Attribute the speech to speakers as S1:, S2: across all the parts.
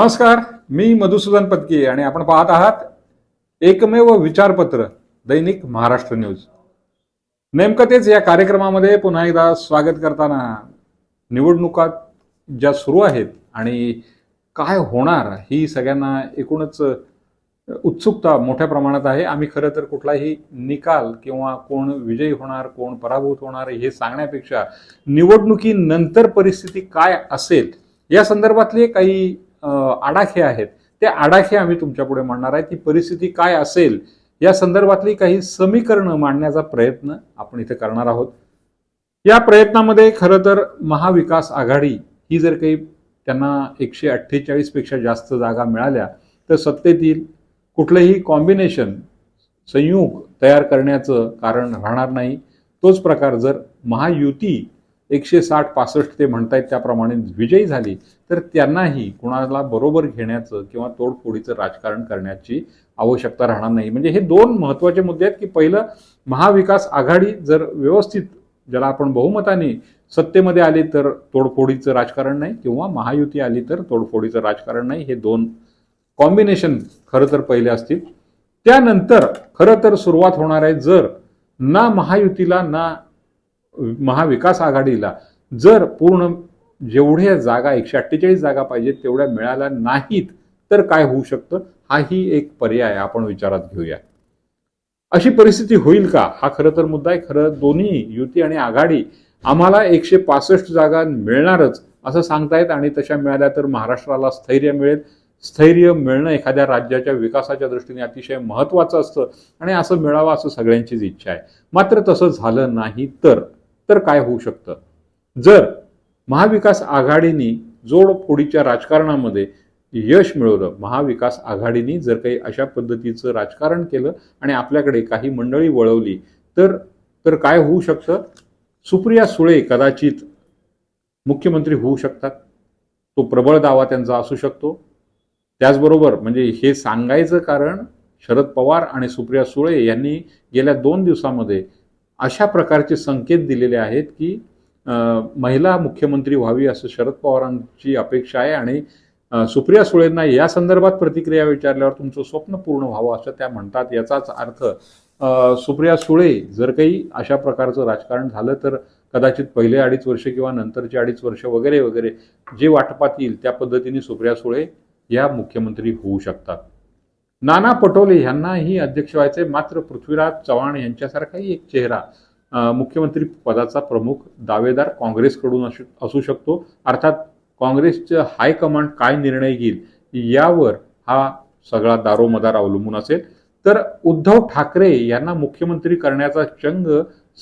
S1: नमस्कार मी मधुसूदन पत्की आणि आपण पाहत आहात एकमेव विचारपत्र दैनिक महाराष्ट्र न्यूज. नेमकं तेच या कार्यक्रमामध्ये पुन्हा एकदा स्वागत करताना निवडणुका ज्या सुरू आहेत आणि काय होणार ही सगळ्यांना एकूणच उत्सुकता मोठ्या प्रमाणात आहे. आम्ही खरं तर कुठलाही निकाल किंवा कोण विजयी होणार कोण पराभूत होणार हे सांगण्यापेक्षा निवडणुकीनंतर परिस्थिती काय असेल या संदर्भातले काही आडाखे आहेत. ते आडाखे आम्ही तुमच्यापुढे मांडणार आहे. ती परिस्थिती काय असेल या संदर्भातली काही समीकरणं मांडण्याचा प्रयत्न आपण इथे करणार आहोत. या प्रयत्नामध्ये खरं तर महाविकास आघाडी ही जर काही त्यांना एकशे अठ्ठेचाळीसपेक्षा जास्त जागा मिळाल्या तर सत्तेतील कुठलंही कॉम्बिनेशन संयोग तयार करण्याचं कारण राहणार नाही. तोच प्रकार जर महायुती एकशे साठ पासष्ट ते म्हणतायत त्याप्रमाणे विजयी झाली तर त्यांनाही कुणाला बरोबर घेण्याचं किंवा तोडफोडीचं राजकारण करण्याची आवश्यकता राहणार नाही. म्हणजे हे दोन महत्त्वाचे मुद्दे आहेत की पहिलं महाविकास आघाडी जर व्यवस्थित ज्याला आपण बहुमताने सत्तेमध्ये आली तर तोडफोडीचं राजकारण नाही किंवा महायुती आली तर तोडफोडीचं राजकारण नाही हे दोन कॉम्बिनेशन खरं तर पहिले असतील. त्यानंतर खरं तर सुरुवात होणार आहे जर ना महायुतीला ना महाविकास आघाडीला जर पूर्ण जेवढ्या जागा एकशे अठ्ठेचाळीस जागा पाहिजेत तेवढ्या मिळाल्या नाहीत तर काय होऊ शकतं? हाही एक पर्याय आपण विचारात घेऊया. अशी परिस्थिती होईल का? हा खरं तर मुद्दा आहे. खरं दोन्ही युती आणि आघाडी आम्हाला एकशे पासष्ट जागा मिळणारच असं सांगतायत आणि तशा मिळाल्या तर महाराष्ट्राला स्थैर्य मिळेल. स्थैर्य मिळणं एखाद्या राज्याच्या विकासाच्या दृष्टीने अतिशय महत्वाचं असतं आणि असं मिळावं असं सगळ्यांचीच इच्छा आहे. मात्र तसं झालं नाही तर. तर काय होऊ शकतं? जर महाविकास आघाडीनी जोडफोडीच्या राजकारणामध्ये यश मिळवलं महाविकास आघाडीनी जर काही अशा पद्धतीचं राजकारण केलं आणि आपल्याकडे काही मंडळी वळवली तर तर काय होऊ शकतं? सुप्रिया सुळे कदाचित मुख्यमंत्री होऊ शकतात. तो प्रबळ दावा त्यांचा असू शकतो. त्याचबरोबर म्हणजे हे सांगायचं कारण शरद पवार आणि सुप्रिया सुळे यांनी गेल्या दोन दिवसामध्ये अशा प्रकारचे संकेत दिलेले आहेत की महिला मुख्यमंत्री व्हावी असं शरद पवारांची अपेक्षा आहे आणि सुप्रिया सुळेंना या संदर्भात प्रतिक्रिया विचारल्यावर तुमचं स्वप्न पूर्ण व्हावं असं त्या म्हणतात. याचाच अर्थ सुप्रिया सुळे जर काही अशा प्रकारचं राजकारण झालं तर कदाचित पहिले अडीच वर्ष किंवा नंतरचे अडीच वर्ष वगैरे वगैरे जे वाटपात येईल त्या पद्धतीने सुप्रिया सुळे या मुख्यमंत्री होऊ शकतात. नाना पटोले यांनाही अध्यक्ष व्हायचे. मात्र पृथ्वीराज चव्हाण यांच्यासारखाही एक चेहरा मुख्यमंत्री पदाचा प्रमुख दावेदार काँग्रेसकडून असू असू शकतो. अर्थात काँग्रेसचं हायकमांड काय निर्णय घेईल यावर हा सगळा दारोमदार अवलंबून असेल. तर उद्धव ठाकरे यांना मुख्यमंत्री करण्याचा चंग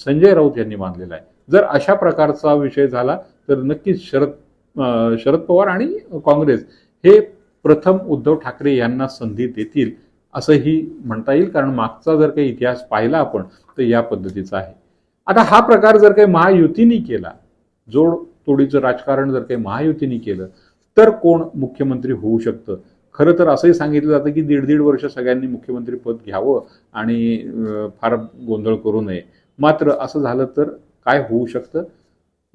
S1: संजय राऊत यांनी बांधलेला आहे. जर अशा प्रकारचा विषय झाला तर नक्कीच शरद शरद पवार आणि काँग्रेस हे प्रथम उद्धव ठाकरे यांना संधी देतील असंही म्हणता येईल. कारण मागचा जर काही इतिहास पाहिला आपण तर या पद्धतीचा आहे. आता हा प्रकार जर काही महायुतीने केला जोड तोडीचं राजकारण जर काही महायुतीने केलं तर कोण मुख्यमंत्री होऊ शकतं? खरं तर असंही सांगितलं जातं की दीड दीड वर्ष सगळ्यांनी मुख्यमंत्री पद घ्यावं आणि फार गोंधळ करू नये. मात्र असं झालं तर काय होऊ शकतं?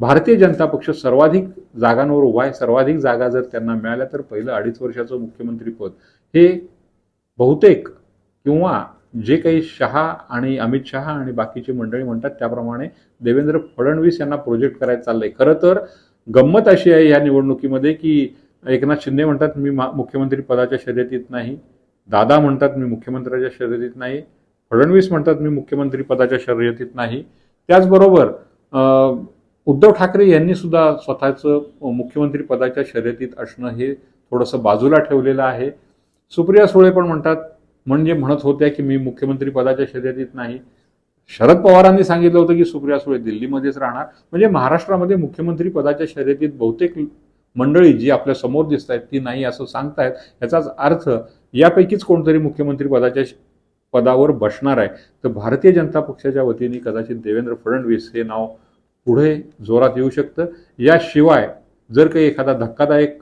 S1: भारतीय जनता पक्ष सर्वाधिक जागांवर उभा आहे. सर्वाधिक जागा जर त्यांना मिळाल्या तर पहिलं अडीच वर्षाचं मुख्यमंत्रीपद हे बहुतेक किंवा जे काही शहा आणि अमित शहा आणि बाकीची मंडळी म्हणतात त्याप्रमाणे देवेंद्र फडणवीस यांना प्रोजेक्ट करायचं चाललंय. खरं तर गंमत अशी आहे या निवडणुकीमध्ये की एकनाथ शिंदे म्हणतात मी मुख्यमंत्री पदाच्या शर्यतीत नाही. दादा म्हणतात मी मुख्यमंत्र्याच्या शर्यतीत नाही. फडणवीस म्हणतात मी मुख्यमंत्री पदाच्या शर्यतीत नाही. त्याचबरोबर उद्धव ठाकरे यांनी सुद्धा स्वतःचं मुख्यमंत्री पदाच्या शर्यतीत असणं हे थोडंसं बाजूला ठेवलेलं आहे. सुप्रिया सुळे पण म्हणतात म्हणजे म्हणत होत्या की मी मुख्यमंत्री पदाच्या शर्यतीत नाही. शरद पवारांनी सांगितलं होतं की सुप्रिया सुळे दिल्लीमध्येच राहणार. म्हणजे महाराष्ट्रामध्ये मुख्यमंत्री पदाच्या शर्यतीत बहुतेक मंडळी जी आपल्यासमोर दिसत आहेत ती नाही असं सांगतायत. याचाच अर्थ यापैकीच कोणतरी मुख्यमंत्री पदाच्या पदावर बसणार आहे. तर भारतीय जनता पक्षाच्या वतीने कदाचित देवेंद्र फडणवीस हे नाव पुढे जोरात येऊ शकतं. याशिवाय जर काही एखादा धक्कादायक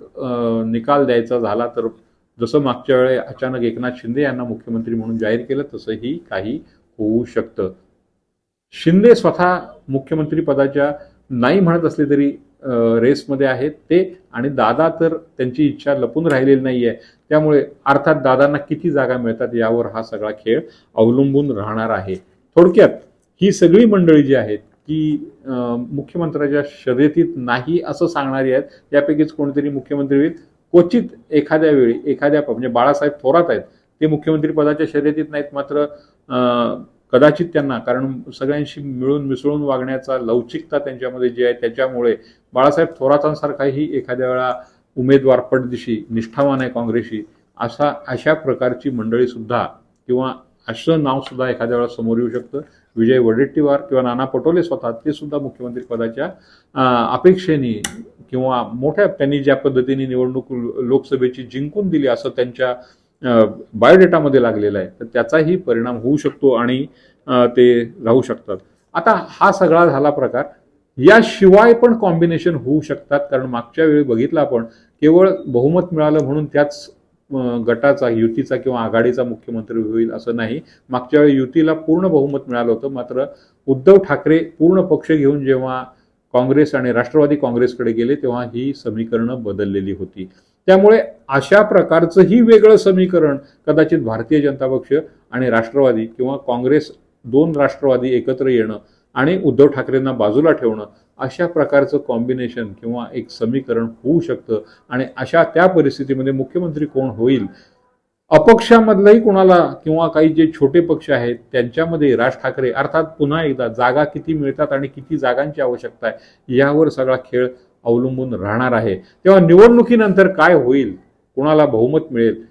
S1: निकाल द्यायचा झाला तर जसं मागच्या वेळे अचानक एकनाथ शिंदे यांना मुख्यमंत्री म्हणून जाहीर केलं तसंही काही होऊ शकतं. शिंदे स्वतः मुख्यमंत्री पदाच्या नाही म्हणत असले तरी रेसमध्ये आहेत ते आणि दादा तर त्यांची इच्छा लपून राहिलेली नाही आहे. त्यामुळे अर्थात दादांना किती जागा मिळतात यावर हा सगळा खेळ अवलंबून राहणार आहे. थोडक्यात ही सगळी मंडळी जी आहेत की मुख्यमंत्र्यांच्या मुख्यमंत्र्याच्या शर्यतीत नाही असं सांगणारी आहेत. यापैकीच कोणीतरी मुख्यमंत्री होईल. क्वचित एखाद्या वेळी एखाद्या म्हणजे बाळासाहेब थोरात आहेत ते मुख्यमंत्री पदाच्या शर्यतीत नाहीत. मात्र कदाचित त्यांना कारण सगळ्यांशी मिळून मिसळून वागण्याचा लवचिकता त्यांच्यामध्ये जी आहे त्याच्यामुळे बाळासाहेब थोरातांसारखाही एखाद्या वेळा उमेदवार पटदिशी निष्ठावान आहे काँग्रेसशी असा अशा प्रकारची मंडळीसुद्धा किंवा असं नाव सुद्धा एखाद्या वेळा समोर येऊ शकतं. विजय वडेट्टीवार किंवा नाना पटोले स्वतः ते सुद्धा मुख्यमंत्री पदाच्या अपेक्षेने किंवा मोठ्या त्यांनी ज्या पद्धतीने निवडणूक लोकसभेची जिंकून दिली असं त्यांच्या बायोडेटामध्ये लागलेलं आहे. तर त्याचाही परिणाम होऊ शकतो आणि ते राहू शकतात. आता हा सगळा झाला प्रकार. याशिवाय पण कॉम्बिनेशन होऊ शकतात. कारण मागच्या वेळी बघितलं आपण केवळ बहुमत मिळालं म्हणून त्याच गटाचा युतीचा किंवा आघाडीचा मुख्यमंत्री होईल असं नाही. मागच्या वेळी युतीला पूर्ण बहुमत मिळालं होतं. मात्र उद्धव ठाकरे पूर्ण पक्ष घेऊन जेव्हा काँग्रेस आणि राष्ट्रवादी काँग्रेसकडे गेले तेव्हा ही समीकरणं बदललेली होती. त्यामुळे अशा प्रकारचंही वेगळं समीकरण कदाचित भारतीय जनता पक्ष आणि राष्ट्रवादी किंवा काँग्रेस दोन राष्ट्रवादी एकत्र येणं आणि उद्धव ठाकरेंना बाजूला ठेवणं अशा प्रकारचं कॉम्बिनेशन किंवा एक समीकरण होऊ शकतं. आणि अशा त्या परिस्थितीमध्ये मुख्यमंत्री कोण होईल? अपक्षामधलंही कोणाला किंवा काही जे छोटे पक्ष आहेत त्यांच्यामध्ये राज ठाकरे अर्थात पुन्हा एकदा जागा किती मिळतात आणि किती जागांची आवश्यकता आहे यावर सगळा खेळ अवलंबून राहणार आहे. तेव्हा निवडणुकीनंतर काय होईल? कोणाला बहुमत मिळेल?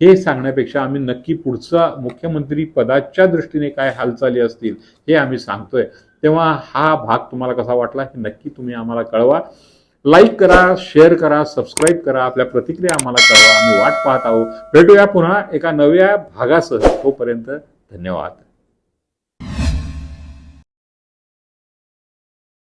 S1: हे सांगण्यापेक्षा आम्ही नक्की पुढचा मुख्यमंत्री पदाच्या दृष्टीने काय हालचाली असतील हे आम्ही सांगतोय. तेव्हा हा भाग तुम्हाला कसा वाटला हे नक्की तुम्ही आम्हाला कळवा. लाईक करा शेअर करा सबस्क्राईब करा आपल्या प्रतिक्रिया आम्हाला कळवा. आम्ही वाट पाहत आहोत. भेटूया पुन्हा एका नव्या भागासह. तोपर्यंत धन्यवाद.